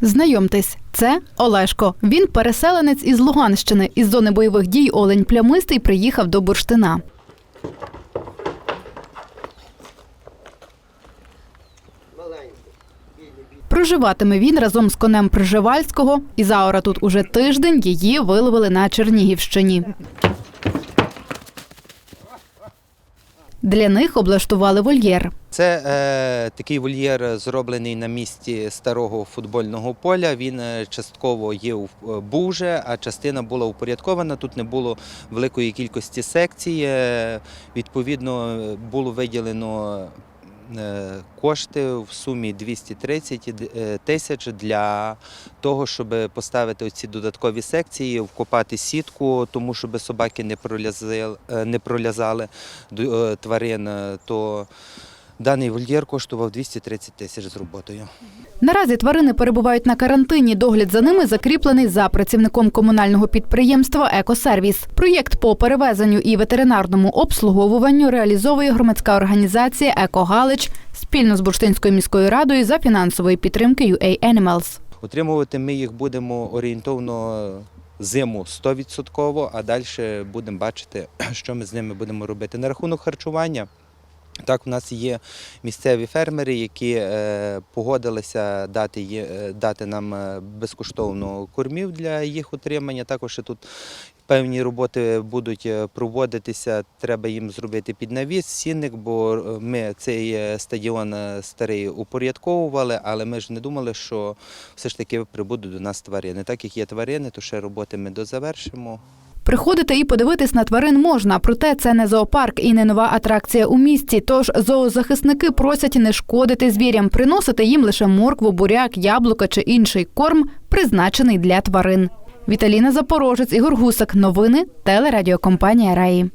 Знайомтесь, це Олешко. Він переселенець із Луганщини. Із зони бойових дій Олень Плямистий приїхав до Бурштина. Проживатиме він разом з конем Пржевальського. Ізаура тут уже тиждень її виловили на Чернігівщині. Для них облаштували вольєр. Це е, такий вольєр зроблений на місці старого футбольного поля. Він е, частково є у буже, був вже, а частина була упорядкована. Тут не було великої кількості секцій. Е, відповідно, е, було виділено е, кошти в сумі 230 е, тисяч для того, щоб поставити оці додаткові секції, вкопати сітку, тому щоб собаки не пролязали, е, не пролязали е, тварин. е, То Даний вольєр коштував 230 тисяч з роботою. Наразі тварини перебувають на карантині. Догляд за ними закріплений за працівником комунального підприємства Екосервіс. Проєкт по перевезенню і ветеринарному обслуговуванню реалізовує громадська організація Екогалич спільно з Бурштинською міською радою за фінансової підтримки UA Animals. Утримувати ми їх будемо орієнтовно зиму 100%, а далі будемо бачити, що ми з ними будемо робити. На рахунок харчування. Так, у нас є місцеві фермери, які е, погодилися дати, е, дати нам е, безкоштовно кормів для їх утримання. Також тут певні роботи будуть проводитися. Треба їм зробити піднавіс, сінник, бо ми цей стадіон старий упорядковували, але ми ж не думали, що все ж таки прибудуть до нас тварини. Так як є тварини, то ще роботи ми дозавершимо. Приходити і подивитись на тварин можна, проте це не зоопарк і не нова атракція у місті. Тож зоозахисники просять не шкодити звірям, приносити їм лише моркву, буряк, яблука чи інший корм, призначений для тварин. Віталіна Запорожець, Ігор Гусак. Новини телерадіокомпанія Раї.